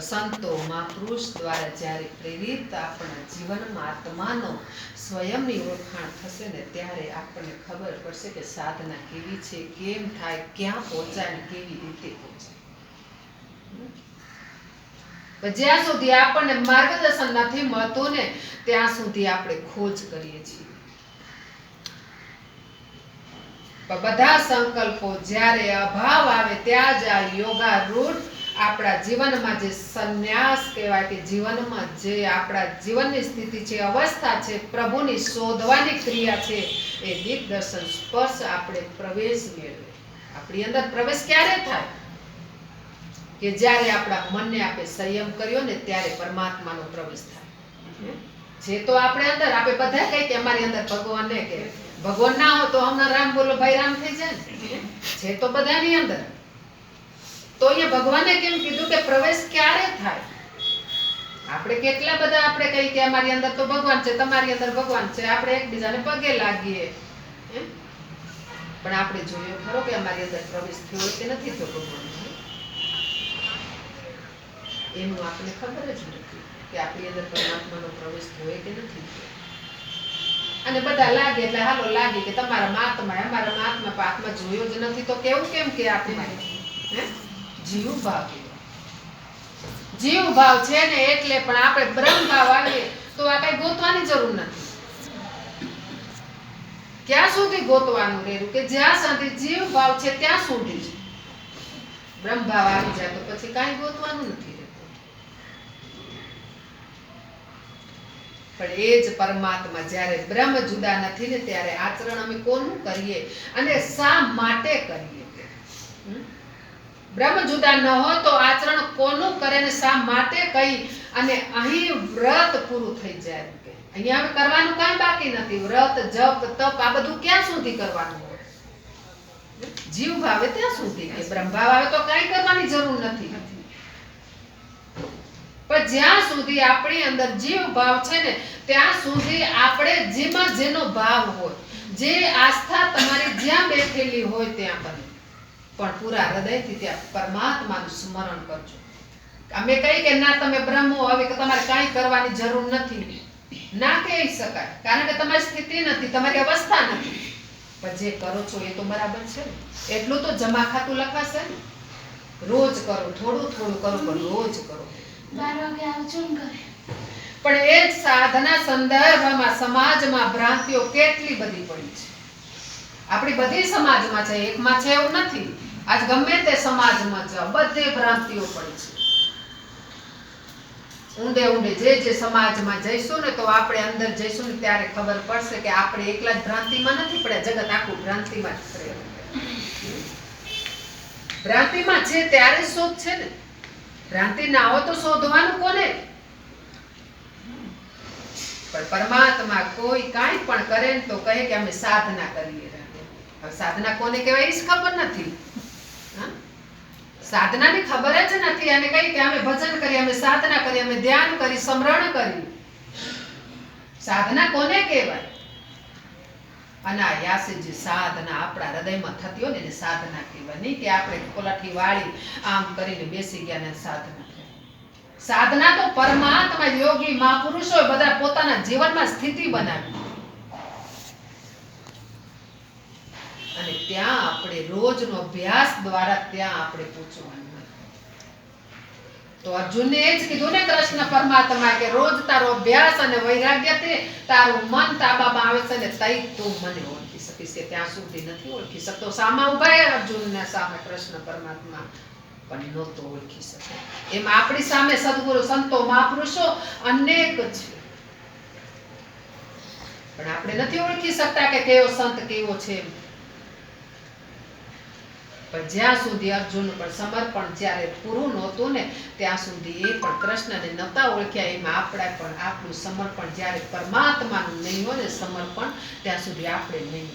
સંતો મહાપુરુષ દ્વારા જ્યારે પ્રેરિત આપણા જીવનમાં આત્માનો સ્વયંની ઓળખાણ થશે ને ત્યારે આપણને ખબર પડશે કે સાધના કેવી છે, કેમ થાય, ક્યાં પહોંચાય ને કેવી રીતે પહોંચાય. જ્યાં સુધી આપણને માર્ગદર્શન નથી મળતું ને, ત્યાં સુધી આપણે ખોજ કરીએ છીએ પણ બધા સંકલ્પો જ્યારે અભાવ આવે ત્યાં જ આ યોગા રૂઢ આપણા જીવનમાં જે સંન્યાસ કહેવાય કે જીવનમાં જે આપણા જીવનની સ્થિતિ છે, અવસ્થા છે, પ્રભુની શોધવાની ક્રિયા છે, એ દિગ્દર્શન સ્પર્શ આપણે પ્રવેશ મેળવે. આપણી અંદર પ્રવેશ ક્યારે થાય? કે જ્યારે આપણા મનને આપણે સંયમ કર્યો ને ત્યારે પરમાત્માનો પ્રવેશ થાય. જે તો આપણે અંદર આપણે બધા કહીએ કે અમારી અંદર ભગવાનને કે ભગવાન ના હોય તો હમણાં રામ બોલો, ભાઈ, રામ થઈ જાય ને. છે તો બધાની અંદર. તો અહીંયા ભગવાને કેમ કીધું કે પ્રવેશ ક્યારે થાય? આપણે કેટલા બધા આપણે કહીએ કે અમારી અંદર તો ભગવાન છે, તમારી અંદર ભગવાન છે, આપણે એકબીજાને પગે લાગીએ? પણ આપણે જોયો ખરો કે અમારી અંદર પ્રવેશ થયો કે નથી થયો ભગવાન. એનું આપણને ખબર જ નથી કે આપણી અંદર પરમાત્માનો પ્રવેશ થયો કે નથી થયો. અને બધા લાગે એટલે હાલો લાગે કે તમારા માતમાં અમારા માતમાં પાકમાં જોયો જ નથી. તો કેવું કેમ કે આપણે હે? જીવ ભાવ. જીવ ભાવ છે ને એટલે પણ આપણે બ્રહ્મ ભાવ આવીએ તો આ કઈ ગોતવાની જરૂર નથી. ક્યાં સુધી ગોતવાનું રહેલું કે જ્યાં સુધી જીવ ભાવ છે ત્યાં સુધી બ્રહ્મ ભાવ આવી જાય તો પછી કાંઈ ગોતવાનું નથી રહેતું પણ એ જ પરમાત્મા જ્યારે બ્રહ્મ જુદા નથી ને ત્યારે આચરણ અમે કોનું કરીએ? અને શા માટે કરીએ? બ્રહ્મ જુદા ન હોય તો આચરણ કોનું કરે ને શા માટે કઈ? અને અહીં વ્રત પૂરું થઈ જાય અહીંયા હવે કરવાનું કાંઈ બાકી નથી. વ્રત, જપ, તપ આ બધું ક્યાં સુધી કરવાનું હોય? જીવ ભાવે ત્યાં સુધી કે બ્રહ્મ ભાવ આવે તો કાંઈ કરવાની જરૂર નથી. પણ જ્યાં સુધી આપણી અંદર જીવ ભાવ છે ને, ત્યાં સુધી આપણે જેમાં જેનો ભાવ હોય, જે આસ્થા તમારી જ્યાં બેઠેલી હોય ત્યાં બને. પણ પૂરા હૃદયથી ત્યાં પરમાત્માનું સ્મરણ કરજો. અમે કહી કે ના, તમે બ્રહ્મો હવે કે તમારે કાંઈ કરવાની જરૂર નથી. ના કહી શકાય, કારણ કે તમારી સ્થિતિ નથી, તમારી અવસ્થા નથી. પણ જે કરો છો એ તો બરાબર છે એટલું તો જમા ખાતું લખાશે ને. રોજ કરો, થોડું થોડું કરો, પણ રોજ કરો. પણ એ જ સાધના સંદર્ભમાં સમાજમાં ભ્રાંતિઓ કેટલી બધી પડી છે. આપણી બધી સમાજમાં છે, એકમાં છે એવું નથી. આજ ગમે તે સમાજમાં જાઓ, બધી ભ્રાંતિઓ પડી છે. ઊંડે ઊંડે જે જે સમાજમાં જઈશું ને તો આપણે અંદર જઈશું ને ત્યારે ખબર પડશે કે આપણે એકલા જ ભ્રાંતિમાં નથી પડ્યા. જગત આખું ભ્રાંતિમાં જ ભ્રાંતિમાં છે ત્યારે શોધ છે ને? ભ્રાંતિ ના તો શોધવાનું કોને? પણ પરમાત્મા કોઈ કાંઈ પણ કરે ને તો કહે કે અમે સાધના કરીએ હવે સાધના કોને કહેવાય એ ખબર નથી? સાધનાની ખબર જ નથી. અને કઈ કે અમે ભજન કરીએ, અમે સાધના કરીએ, અમે ધ્યાન કરી સમરણ કરી સાધના કોને કહેવાય? અનાયાસે જે સાધના આપણા હૃદયમાં થતી હોય ને એને સાધના કહેવાય. નહીં કે આપણે કોલાઠી વાળી આમ કરીને બેસી ગયા ને સાધના. સાધના તો પરમાત્મા યોગી મહાપુરુષો બધા પોતાના જીવનમાં સ્થિતિ બનાવી. અને ત્યાં આપણે રોજનો અભ્યાસ દ્વારા ત્યાં આપણે પૂછવાનું તો અર્જુને એ જ કીધું ને, કૃષ્ણ પરમાત્મા કે રોજ તારો અભ્યાસ અને વૈરાગ્યથી તારું મન તાબામાં આવે છે ને, તઈ તું મને ઓળખી શકીશ કે ત્યાં સુધી નથી ઓળખી શકતો. સામા ઊભા અર્જુનના, સામે કૃષ્ણ પરમાત્મા પણ નહોતો ઓળખી શકે. એમ આપણી સામે સદગુરુ, સંતો, મહાપુરુષો અનેક છે. પણ આપણે નથી ઓળખી શકતા કે કેવો સંત, કેવો છે એમ. પણ જ્યાં સુધી અર્જુન પણ સમર્પણ જ્યારે પૂરું નહોતું ને ત્યાં સુધી એ પણ કૃષ્ણને નહોતા ઓળખ્યા એમાં આપણા પણ આપણું સમર્પણ જ્યારે પરમાત્માનું નહીં હોય ને સમર્પણ ત્યાં સુધી આપણે નહીં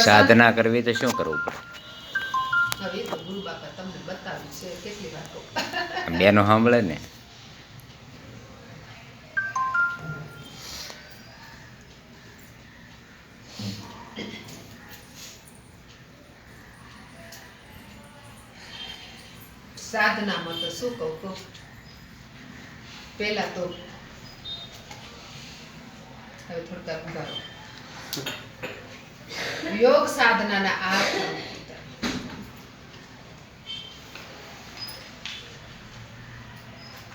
સાધના કરવી તો શું કરવું પડે? હવે તો ગુરુ બાપા તમને બતાવ્યું છે કેટલી વાતો બેનો સાંભળે ને. સાધનામાં તો શું કહું તો પહેલા તો હવે થોડુંક ઊભા યોગ સાધનાના આ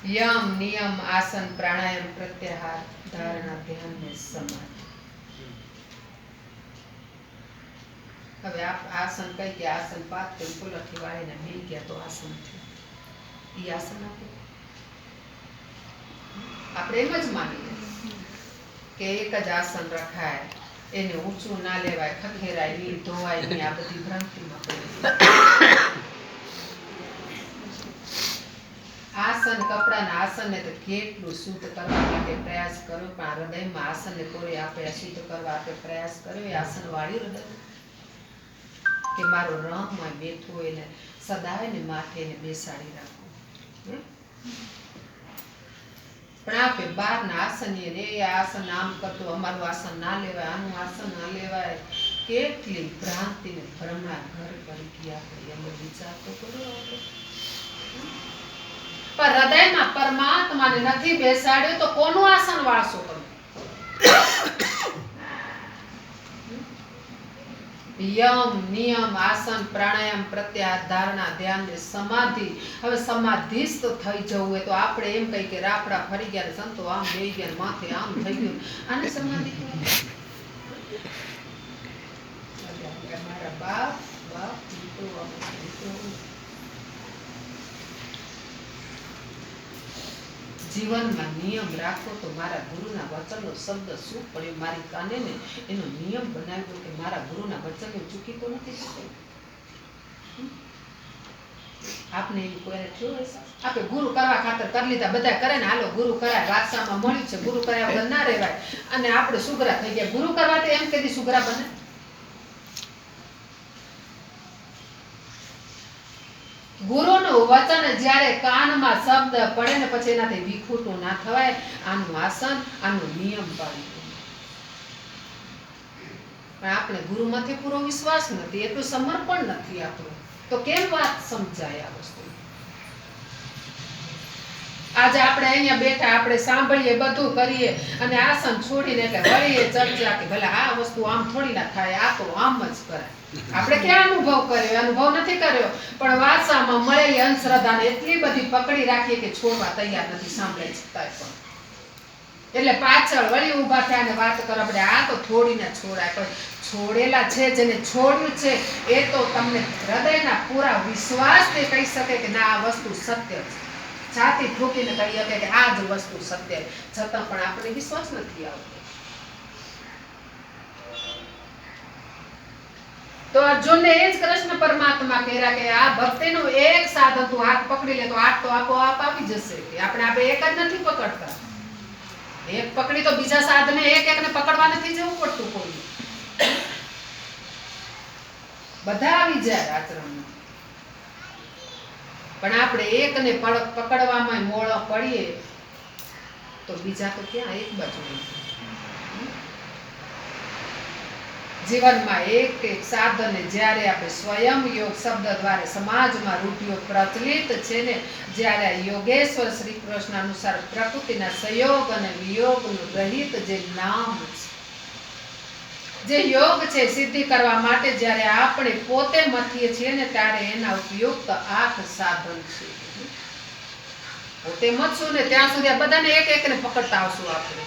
યમ નિયમ આસન પ્રાણાયામ પ્રત્યાહાર ધારણા ધ્યાન ને સમાધિ. હવે આપ આસન કઈ કે આસન પાત કરી પુલઠી વાળીને બેસી ગયા તો આસન થયું. એ આસન આપણે આપણે એમ જ માનીએ કે એક જ આસન રખાય, એને ઊંચું ના લેવાય, ખખેરાય નહીં ધોવાય નહીં, આ બધી ભ્રાંતિમાં પડી આસન કપડાના આસનને તો કેટલું શુદ્ધ કરવા માટે પ્રયાસ કર્યો પણ આ હૃદયમાં આસનને કોઈ આપણે શુદ્ધ કરવા આપણે પ્રયાસ કર્યો એ આસન વાળી હૃદય. કે મારો રંગમાં બેઠો એને સદાય ને માથે એને બેસાડી રાખો. પણ આપે બહારના આસન એ રે આસન આમ કરતો, અમારું આસન ના લેવાય, આનું આસન ના લેવાય. કેટલી ભ્રાંતિ ને ભ્રમણા ઘર કરી ગયા આપણે એમ વિચાર તો કરો પણ હૃદયમાં પરમાત્માને નથી બેસાડ્યો તો કોનું આસન વાળશો તમે યમ, નિયમ, આસન, પ્રાણાયામ પ્રત્યાહાર ધારણા, ધ્યાન સમાધિ. હવે સમાધિસ્થ થઈ જવું હોય તો આપણે એમ કહી કે રાફડા ફરી ગયા સંતો આમ બે ગયા માથે આમ થઈ ગયું. આને સમાધિ કહેવાય. મારા બાપ બાપ દીકરો, અમારો દીકરો. જીવનમાં નિયમ રાખો તો મારા ગુરુના વચનનો શબ્દ શું પડ્યો? મારી કાને એનો નિયમ બનાવ્યો કે મારા ગુરુના વચનને ચૂકી તો નથી શકે? આપને એવું કોઈ થયું હશે? આપણે ગુરુ કરવા ખાતર કરી લીધા, બધા કરે ને હાલો, ગુરુ કરાય, વારસામાં મળ્યું છે, ગુરુ કર્યા વગર ના રહેવાય. અને આપણે સુગરા થઈ ગયા. ગુરુ કરવા તો એમ કદી સુગરા બને. ગુરુનું વચન જ્યારે કાનમાં શબ્દ પડે ને પછી એનાથી વિખૂટું ના થવાય, આનું આસન, આનું નિયમ પાડવું. પણ આપણે ગુરુમાંથી પૂરો વિશ્વાસ નથી, એટલું સમર્પણ નથી આપણું. તો કેમ વાત સમજાય આ વસ્તુ? આજે આપણે અહીંયા બેઠા, આપણે સાંભળીએ, બધું કરીએ અને આસન છોડીને કે વળીએ ચર્ચા કે ભલે આ વસ્તુ આમ થોડી ના થાય, આ તો આમ જ કરાય. આપણે ક્યાં અનુભવ કર્યો? અનુભવ નથી કર્યો, પણ વારસામાં મળેલી અંધશ્રદ્ધાને એટલી બધી પકડી રાખીએ કે છોડવા તૈયાર નથી, સાંભળે છતાંય પણ. એટલે પાછળ વળી ઊભા થયા ને વાત કરો, આપણે આ તો થોડીને છોડાય, પણ છોડેલા છે, જેને છોડ્યું છે, એ તો તમને હૃદયના પૂરા વિશ્વાસથી કહી શકે કે ના, આ વસ્તુ સત્ય છે. છાતી ઠોકીને કહી શકે કે આ જ વસ્તુ સત્ય છતાં પણ આપણે વિશ્વાસ નથી આવતો. તો અર્જુનને એ જ કૃષ્ણ પરમાત્મા કહેરા કે આ ભક્તિનું એક સાધન તું હાથ પકડી લે તો હાથ તો આપોઆપ આવી જશે આપણે આપણે એક જ નથી પકડતા. એક પકડી તો બીજા સાધને એક એકને પકડવા નથી જવું પડતું કોઈ. બધા આવી જાય આચરણમાં પણ આપણે એકને પકડવામાં મોળો પડીએ તો બીજા તો ક્યાં એક બાજુ જીવનમાં એક એક સાધને જ્યારે આપણે સ્વયં યોગ શબ્દ દ્વારા સમાજમાં રૂપિયો પ્રચલિત છે ને, જ્યારે યોગેશ્વર શ્રી કૃષ્ણ અનુસાર પ્રકૃતિના સંયોગ અને વિયોગનું રહિત જે નામ છે જે યોગ છે, સિદ્ધિ કરવા માટે જ્યારે આપણે પોતે મથીએ છીએ ને ત્યારે એના ઉપયુક્ત આઠ સાધન છે. પોતે મથશું ને ત્યાં સુધી બધાને એક એકને પકડતા આવશું આપણે.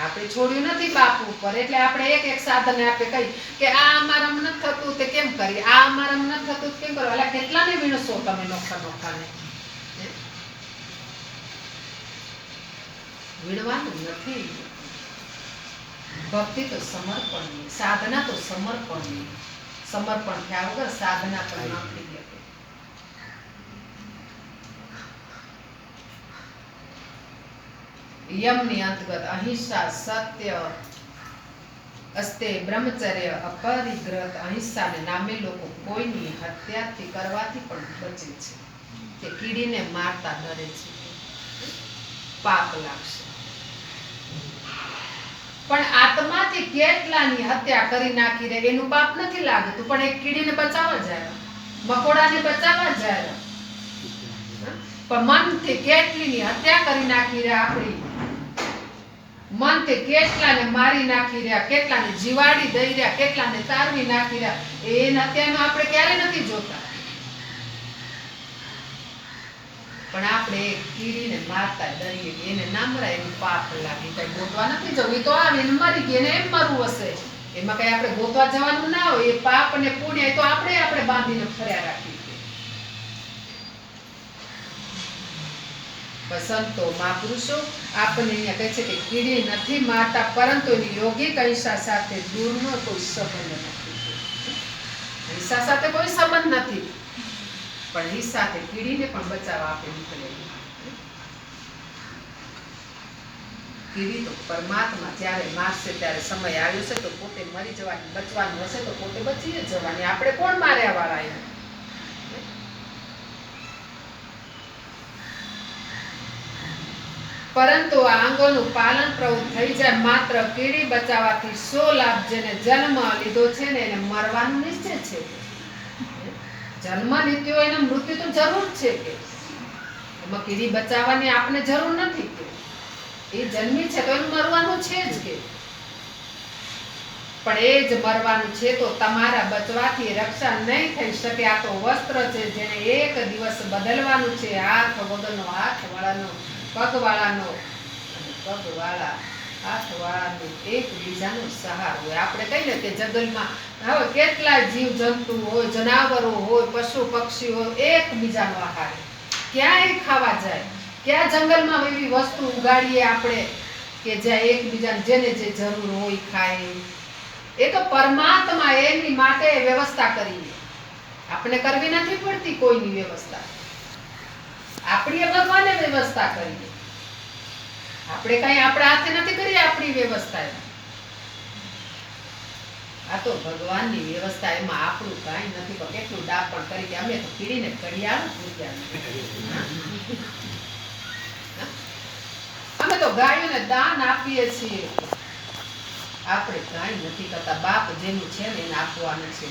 આપણે છોડ્યું નથી બાપ ઉપર, એટલે આપણે એક એક સાધન આપણે કહી કે આ અમારા નથી થતું, તે કેમ કરી આ અમારા નથી થતું કેમ કરો એટલે કેટલાને વીણશો તમે નોખા નોખાને? વીણવાનું નથી. ભક્તિ તો સમર્પણની, સાધના તો સમર્પણની. સમર્પણ થયા વગર સાધના પણ ન થઈ શકે. યમની અંતર્ગત અહિંસા, સત્ય અસ્તે બ્રહ્મચર્ય અપરિગ્રત અહિંસાને નામે લોકો કોઈની હત્યાથી કરવાથી પણ બચે છે. કે કીડીને મારતા ડરે છે. પાપ લાગશે. પણ આત્માથી કેટલાની હત્યા કરી નાખી રે એનું પાપ નથી લાગતું, પણ એક કીડીને બચાવવા જાય, મકોડાને બચાવવા જાય. પણ મનથી કેટલીની હત્યા કરી નાખી રહ્યા આપણી? મનથી કેટલાને મારી નાખી રહ્યા, કેટલાને જીવાડી દઈ રહ્યા, કેટલાને તારવી નાખી રહ્યા, એ હત્યાનો આપણે ક્યારે નથી જોતા. પણ આપણે કીડીને મારતા ડરીએ એને ના મરાય એનું પાપ લાગે. કઈ ગોતવા નથી જવું. તો આવે, એને મારી ગઈ એમ મરવું હશે. એમાં કઈ આપણે ગોતવા જવાનું ના હોય. એ પાપ અને પુણ્ય તો આપણે આપણે બાંધીને ફર્યા રાખીએ. સંતો મહાપુરુષો આપણને અહીંયા કહે છે કે કીડી નથી મારતા, પરંતુ એની યોગિક અહિંસા સાથે દૂરનો કોઈ સંબંધ નથી. અહિંસા સાથે કોઈ સંબંધ નથી. પણ હિંસાથી કીડીને પણ બચાવવા આપણે નીકળેલી કીડી તો પરમાત્મા જ્યારે મારશે, ત્યારે સમય આવ્યો છે, તો પોતે મરી જવાની, બચવાનું હશે તો પોતે બચી જવાની. આપણે કોણ માર્યા વાળા એને પરંતુ આ અંગોનું પાલન પ્રવૃત્ત થઈ જાય માત્ર કીડી બચાવવાથી સો લાભ જેને જન્મ લીધો છે ને એને મરવાનું નિશ્ચય છે. જન્મ લીધો એને મૃત્યુ તો જરૂર છે કે. એમાં કીડી બચાવવાની આપણે જરૂર નથી કે. એ જન્મી છે તો એનું મરવાનું છે જ કે. પણ એ જ મરવાનું છે તો તમારા બચવાથી રક્ષા નહીં થઈ શકે. આ તો વસ્ત્ર છે જેને એક દિવસ બદલવાનું છે. હાથ વગરનો, હાથ વાળાનો પગ વાળાનો વાળાનો એકબીજાનો હોય. આપણે કહીએ કે જંગલમાં ક્યાંય ખાવા જાય. ક્યાં જંગલમાં એવી વસ્તુ ઉગાડીએ આપણે કે જ્યાં એકબીજાને જેને જે જરૂર હોય ખાય. એ તો પરમાત્મા એની માટે વ્યવસ્થા કરી. આપણે કરવી નથી પડતી કોઈની વ્યવસ્થા. આપણી ભગવાને વ્યવસ્થા કરી. આપણે કઈ આપણા હાથે નથી કરી આપણી વ્યવસ્થા આ તો ભગવાનની વ્યવસ્થા, એમાં આપણું કઈ નથી, પણ કેટલું ડાપણ કરી કે અમે તો કીડીને પૂજ્યા અમે તો ગાયોને દાન આપીએ છીએ. આપણે કઈ નથી કરતા. બાપ જેનું છે ને, એને આપવાનું છે.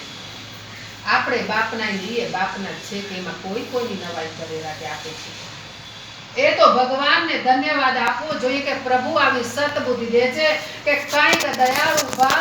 આપણે બાપના લઈએ બાપના છે કે એમાં કોઈ કોઈની નવાઈ કરે રાખે, આપે છે. એ તો ભગવાનને ધન્યવાદ આપવો જોઈએ કે પ્રભુ આવી સતબુદ્ધિ દે છે કે કાંઈક દયાળુ ભાવ